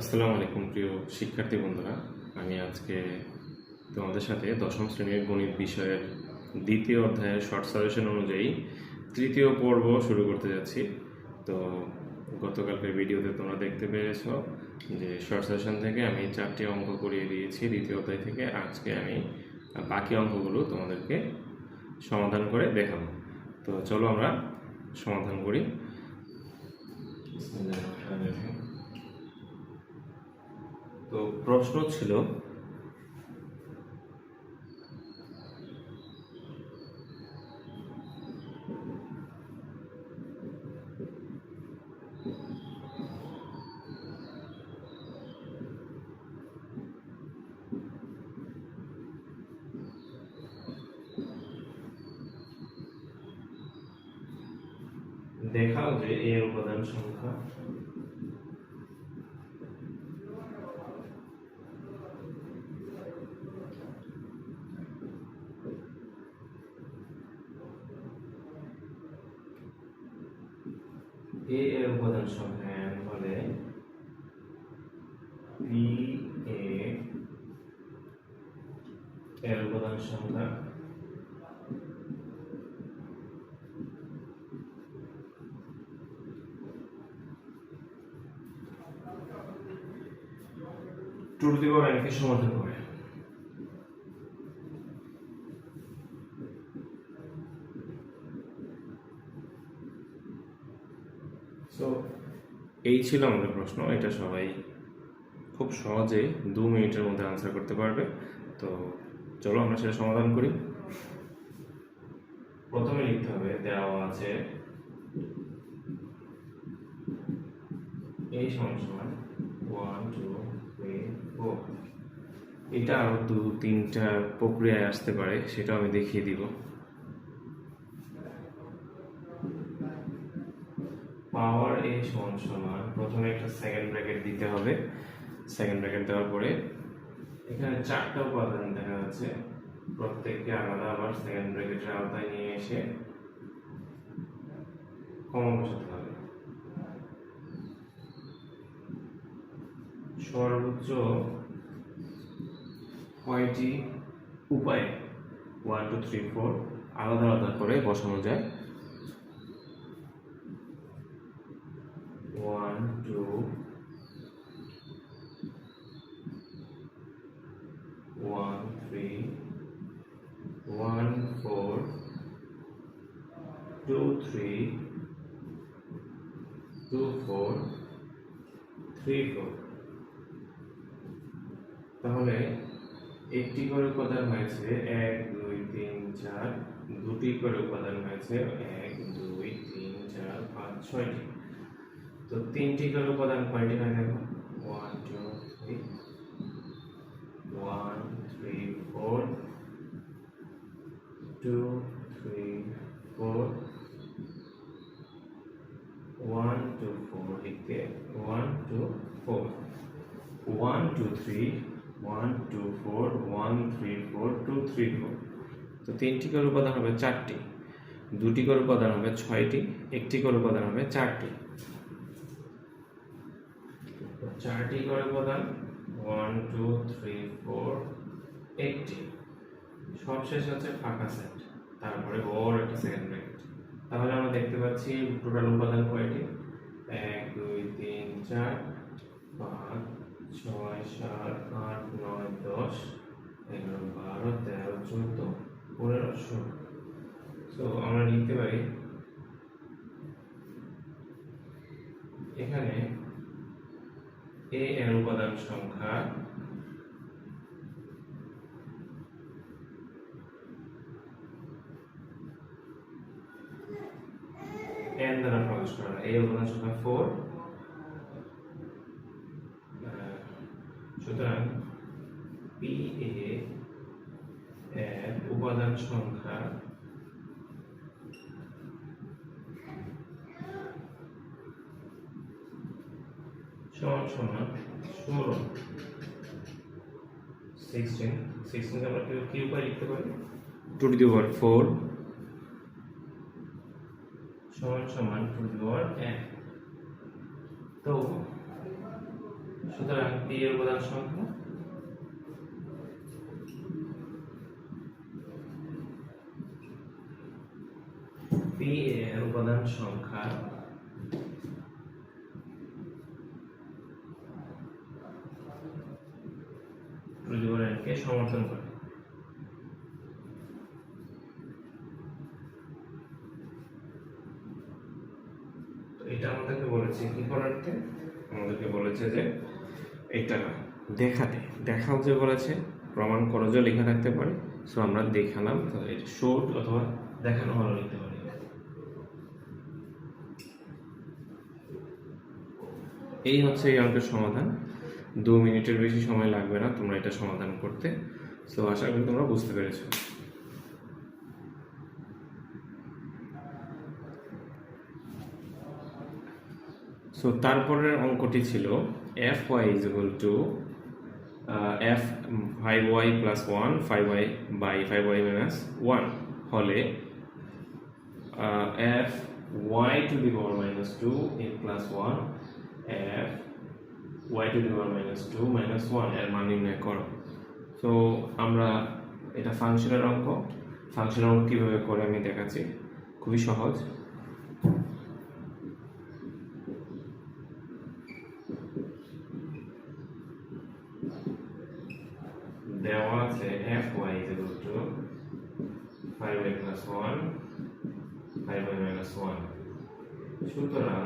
আসসালামু আলাইকুম, প্রিয় শিক্ষার্থী বন্ধুরা। আমি আজকে তোমাদের সাথে দশম শ্রেণির গণিত বিষয়ের দ্বিতীয় অধ্যায়ের শর্ট সাজেশন অনুযায়ী তৃতীয় পর্ব শুরু করতে যাচ্ছি। তো গতকালকের ভিডিওতে তোমরা দেখতে পেরেছ যে শর্ট সাজেশন থেকে আমি চারটি অঙ্ক করিয়ে দিয়েছি। দ্বিতীয় অধ্যায় থেকে আজকে আমি বাকি অঙ্কগুলো তোমাদেরকে সমাধান করে দেখাবো। তো চলো আমরা সমাধান করি। তো প্রশ্ন ছিল দেখাও যে এর উপাদান সংখ্যা এ এর উপাদান সংখ্যা n হলে পি এ এর উপাদান সংখ্যা। টু সমাধান করে। সো এই ছিল আমাদের প্রশ্ন এটা সবাই খুব সহজে দু মিনিটের মধ্যে আনসার করতে পারবে। তো চলো আমরা সেটা সমাধান করি। প্রথমে লিখতে হবে, দেওয়া আছে এই সমান ওয়ান টু থ্রি ফোর এটা আরও দু, তিনটা প্রক্রিয়ায় আসতে পারে সেটা আমি দেখিয়ে দিব। পাওয়ার এ সমান সমান, প্রথমে একটা সেকেন্ড ব্র্যাকেট দিতে হবে। সেকেন্ড ব্র্যাকেট দেওয়ার পরে এখানে চারটা উপাদান দেখা যাচ্ছে। প্রত্যেককে আলাদা আবার সেকেন্ড ব্র্যাকেটের আওতায় নিয়ে এসে কমা বসাতে হবে। সর্বোচ্চ কয়টি উপায়? ওয়ান টু থ্রি ফোর আলাদা আলাদা করে বসানো যায়। One two, three, four. তাহলে একটি করে উপাদান হয়েছে এক দুই তিন চার। দুটি করে উপাদান হয়েছে এক দুই তিন চার পাঁচ ছয়টি। তো তিনটি করে উপাদান কয়টি হয় দেখো? One two three one three four two three four one two four লিখতে one two four one two three one two four one three four two three four তো তিনটি করে উপাদান হবে চারটি দুটি করে উপাদান হবে ছয়টি একটি করে উপাদান হবে চারটি। চারটি করে উপাদান one two three four eighty সবশেষ হচ্ছে ফাঁকা সেট তারপরে বড় একটা সেকেন্ড ব্র্যাকেট তাহলে আমরা দেখতে পাচ্ছি টোটাল উপাদান কয়টি? এক, দুই, তিন, চার, পাঁচ, ছয়, সাত, আট, নয়, দশ, এগারো, বারো, তেরো, চোদ্দ পনেরো ষোলো তো আমরা লিখতে পারি, এখানে এ এর উপাদান সংখ্যা n দ্বারা প্রকাশ করা হয়। এ উপাদান সংখ্যা ফোর সুতরাং পি এ এর উপাদান সংখ্যা সমান সমান ষোলো। সিক্সটিন সিক্সটিন আমরা কি উপায় লিখতে পারি? Two to the power four সমান সমান টু দি পাওয়ার এক। তো সুতরাং পি এর উপাদান সংখ্যা পি এর উপাদান সংখ্যা প্রযোজনকে সমর্থন করে তো এটা আমাদেরকে বলেছে কি করার্থে আমাদেরকে বলেছে যে এটা দেখাতে। দেখাও যে বলেছে, প্রমাণ করো যে লেখা থাকতে পারে। সো আমরা দেখালাম শোট অথবা দেখানো হলো লিখতে পারি। এই হচ্ছে এই অঙ্কের সমাধান। দু মিনিটের বেশি সময় লাগবে না তোমরা এটা সমাধান করতে। সো আশা করি তোমরা বুঝতে পেরেছ। সো তারপরের অঙ্কটি ছিল F Y is equal to F five Y plus one five Y by five Y minus one হলে F Y to the power minus two a plus one F Y to the power minus two minus ওয়ানের মান নির্ণয় করো। So আমরা এটা ফাংশনের অঙ্ক। ফাংশনের অঙ্ক কীভাবে করে আমি দেখাচ্ছি? খুবই সহজ। দেওয়া আছে F Y is two five Y plus one five Y minus one সুতরাং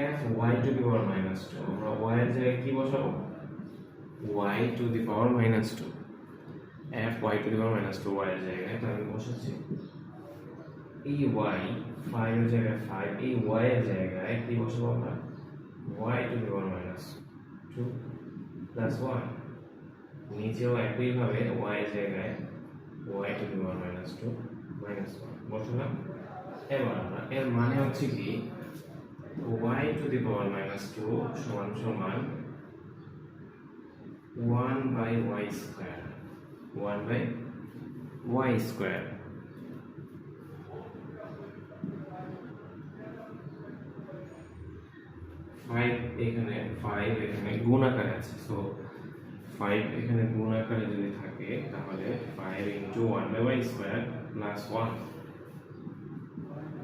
F Y to the power minus two আমরা ওয়াই এর জায়গায় কি বসাবো? Y to the power minus two F Y to the power minus two Y এর জায়গায় তো আমি বসাচ্ছি এই ওয়াই ফাইভ এর জায়গায় ফাইভ এই ওয়াই এর জায়গায় কি বসাবো আমরা? Y to the power minus two plus one নিচেও একইভাবে y এর জায়গায় y to the power minus two minus one বসালাম এবার আমরা, এর মানে হচ্ছে কি? y to the power minus two সমান সমান one by Y square one by Y square five এখানে ফাইভ এখানে গুণ আকারে আছে সো ফাইভ এখানে গুণ আকারে যদি থাকে, তাহলে five into one by Y square plus one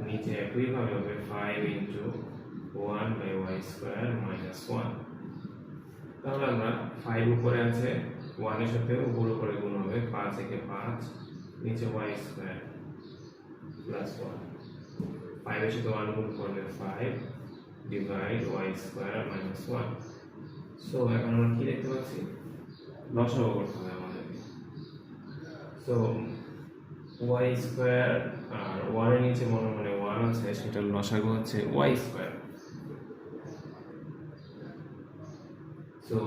নিচে একইভাবে হবে five into one by Y square minus one তাহলে আমরা ফাইভ উপরে আছে ওয়ানের সাথে উপর উপরে গুণ হবে পাঁচ একে পাঁচ, নিচে ওয়াই স্কোয়ার প্লাস ওয়ান ফাইভের সাথে ওয়ান গুণ করলে five divide Y square minus one so এখন আমরা কি দেখতে পাচ্ছি? লসাগু করতে হবে আমাদেরকে তো ওয়াই স্কোয়ার আর ওয়ানের নিচে মনে মনে ওয়ান আছে সেটার লসাগু হচ্ছে Y square so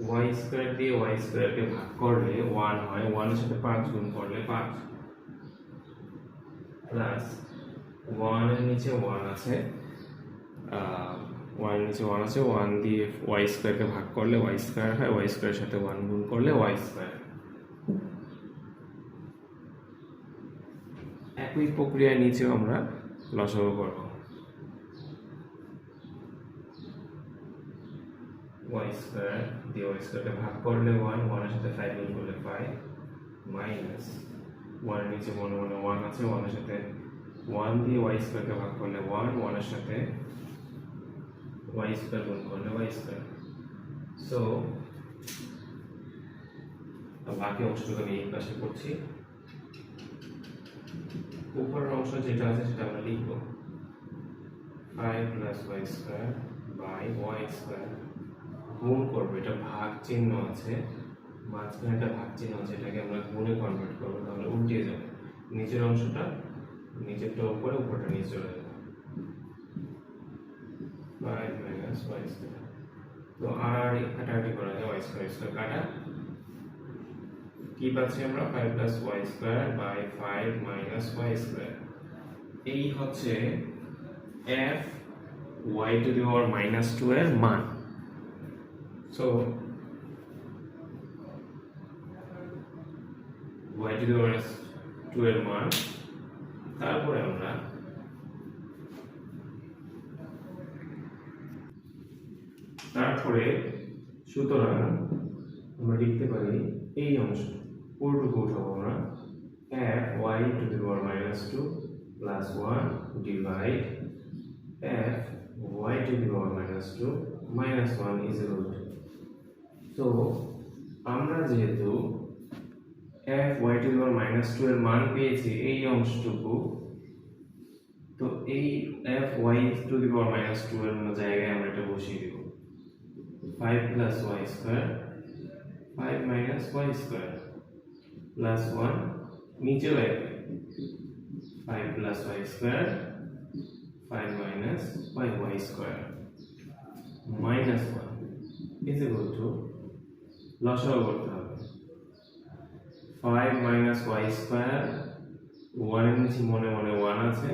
Y square দিয়ে ওয়াই স্কোয়ারকে ভাগ করলে ওয়ান হয় ওয়ানের সাথে পাঁচ গুণ করলে পাঁচ প্লাস ওয়ানের নিচে ওয়ান আছে ওয়ান নিচে ওয়ান আছে ওয়ান দিয়ে ওয়াই স্কোয়ারকে ভাগ করলে ওয়াই স্কোয়ার হয় ওয়াই স্কোয়ারের সাথে ওয়ান গুণ করলে ওয়াই স্কোয়ার একই প্রক্রিয়ায় নিচেও আমরা লসাগু করব। ওয়াই স্কোয়ার দিয়ে ওয়াই স্কোয়ারকে ভাগ করলে ওয়ান ওয়ানের সাথে ফাইভ গুণ করলে ফাইভ মাইনাস ওয়ানের নিচে মনে মনে ওয়ান আছে ওয়ানের সাথে ওয়ান দিয়ে ওয়াই স্কোয়ারকে ভাগ করলে ওয়ান ওয়ানের সাথে ওয়াই স্কোয়ার গুণ করলে ওয়াই স্কোয়ার সো বাকি অংশটুকু আমি এই পাশে করছি। উপরের অংশ যেটা আছে সেটা আমরা লিখব। Five plus Y square by Y square গুণ করব। এটা ভাগ চিহ্ন আছে। মাঝখানে একটা ভাগ চিহ্ন আছে, এটাকে আমরা গুণে কনভার্ট করব, তাহলে উল্টে যাবে। নিচের অংশটা, নিচেরটা উপরে, উপরটা নিচে চলে যাবে। Five Y square. তো আর কাটাকাটি করা যায় ওয়াই স্কোয়ার স্কোয়ার কাটা। কি পাচ্ছি আমরা? Five plus Y square by five minus Y square. এই হচ্ছে F Y to the power minus two এর মান। So Y to the power two এর মান। তারপরে আমরা তারপরে সুতরাং আমরা লিখতে পারি এই অংশ পুরোটুকু উঠাবো আমরা। F Y to the power minus two plus one divide F Y to the power minus two minus one is root তো আমরা যেহেতু F Y to power minus two এর মান পেয়েছি এই অংশটুকু, তো এই F Y to the power minus two এর জায়গায় আমরা এটা বসিয়ে দিব। Five plus Y square five minus Y square plus one নিচেও একই five plus Y square five minus five Y square minus one is equal লসাও করতে হবে। ফাইভ মাইনাস ওয়াই স্কোয়ার ওয়ানের নিচে মনে মনে ওয়ান আছে,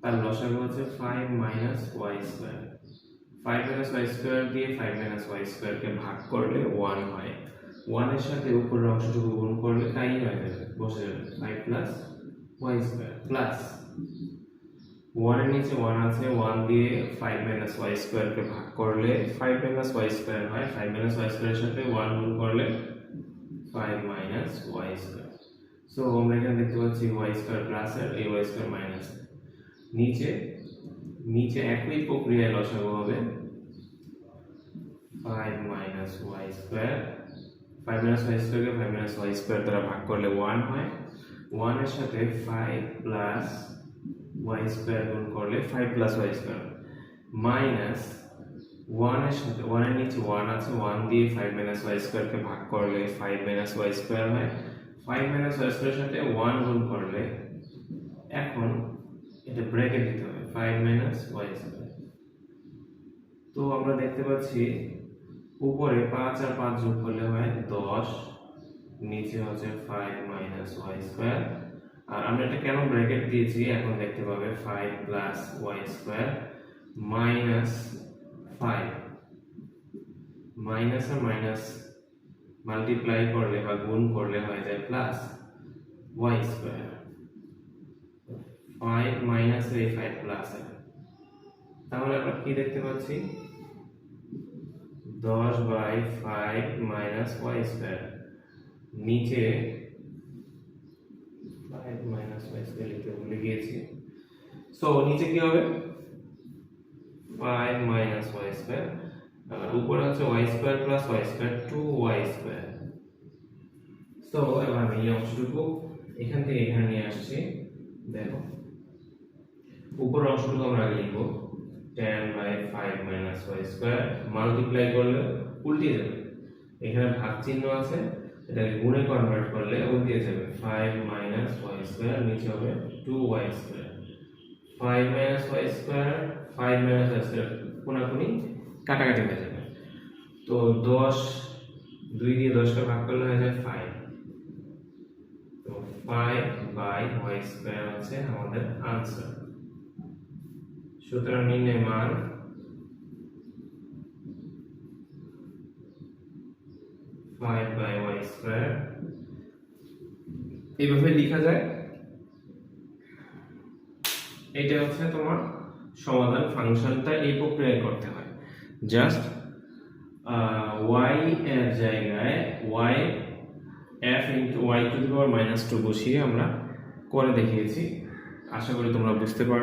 তার লসাগু হচ্ছে five minus Y square five minus Y square দিয়ে ফাইভ মাইনাস ওয়াই স্কোয়ারকে ভাগ করলে ওয়ান হয়। ওয়ানের সাথে উপরের অংশটুকু গুণ করলে তাই হয়ে যাবে বসে যাবে। Five plus Y square plus ওয়ানের নিচে ওয়ান আছে ওয়ান দিয়ে ফাইভ মাইনাস ওয়াই স্কোয়ারকে ভাগ করলে ফাইভ মাইনাস ওয়াই স্কোয়ার হয়। ফাইভ মাইনাস ওয়াই স্কোয়ারের সাথে ওয়ান গুণ করলে five minus Y square so আমরা এখানে দেখতে পাচ্ছি ওয়াই স্কোয়ার প্লাস আর এই ওয়াই স্কোয়ার মাইনাস নিচে নিচে একই প্রক্রিয়ায় লসাগু হবে। Five minus Y square five minus Y স্কোয়ারকে ফাইভ মাইনাস ওয়াই স্কোয়ার দ্বারা ভাগ করলে ওয়ান হয়। ওয়ানের সাথে ফাইভ প্লাস ওয়াই স্কোয়ার গুণ করলে five plus Y square minus ওয়ানের সাথে ওয়ানের নিচে ওয়ান আছে ওয়ান দিয়ে ফাইভ মাইনাস ওয়াই স্কোয়ারকে ভাগ করলে ফাইভ মাইনাস ওয়াই স্কোয়ার হয়। ফাইভ মাইনাস ওয়াই স্কোয়ারের সাথে ওয়ান গুণ করলে, এখন এটা ব্র্যাকেট দিতে হবে। ফাইভ মাইনাস ওয়াই স্কোয়ার তো আমরা দেখতে পাচ্ছি, উপরে পাঁচ আর পাঁচ যোগ করলে হয় দশ, নিচে হচ্ছে ফাইভ মাইনাস ওয়াই স্কোয়ার আর আমরা এটা কেন ব্র্যাকেট দিয়েছি? এখন দেখতে পাবে five plus Y square minus five minus আর মাইনাস মাল্টিপ্লাই করলে বা গুণ করলে হয়ে যায় plus Y square five minus এই ফাইভ প্লাস তাহলে আমরা কি দেখতে পাচ্ছি? দশ by five minus Y square নিচে ফাইভ মাইনাস ওয়াই স্কোয়ার লিখতে ভুলে গিয়েছি। সো নিচে কি হবে? ফাইভ মাইনাস ওয়াই স্কোয়ার উপরে হচ্ছে Y square plus Y square two Y square তো এবার আমি এই অংশটুকু এখান থেকে এখানে নিয়ে আসছি। দেখো। উপরের অংশটুকু আমরা আগে লিখব। Ten by five minus Y square multiply করলে উল্টে যাবে। এখানে ভাগ চিহ্ন আছে, এটাকে গুণে কনভার্ট করলে উল্টে যাবে। ফাইভ মাইনাস ওয়াই স্কোয়ার নিচে হবে two Y square five minus Y square five minus Y square কোনাকুনি কাটাকাটি হয়ে যাবে। তো দশ, দুই দিয়ে দশকে ভাগ করলে হয়ে যায় ফাইভ তো ফাইভ বাই ওয়াই স্কোয়ার হচ্ছে আমাদের আনসার সুতরাং নির্ণয় মান ওয়াই স্কোয়ার এইভাবে লেখা যায়। এটা হচ্ছে তোমার সমাধান ফাংশনটা এই প্রক্রিয়ায় করতে হয়। জাস্ট ওয়াই এর জায়গায় Y F into Y to the power minus two বসিয়ে আমরা করে দেখিয়েছি। আশা করি তোমরা বুঝতে পারো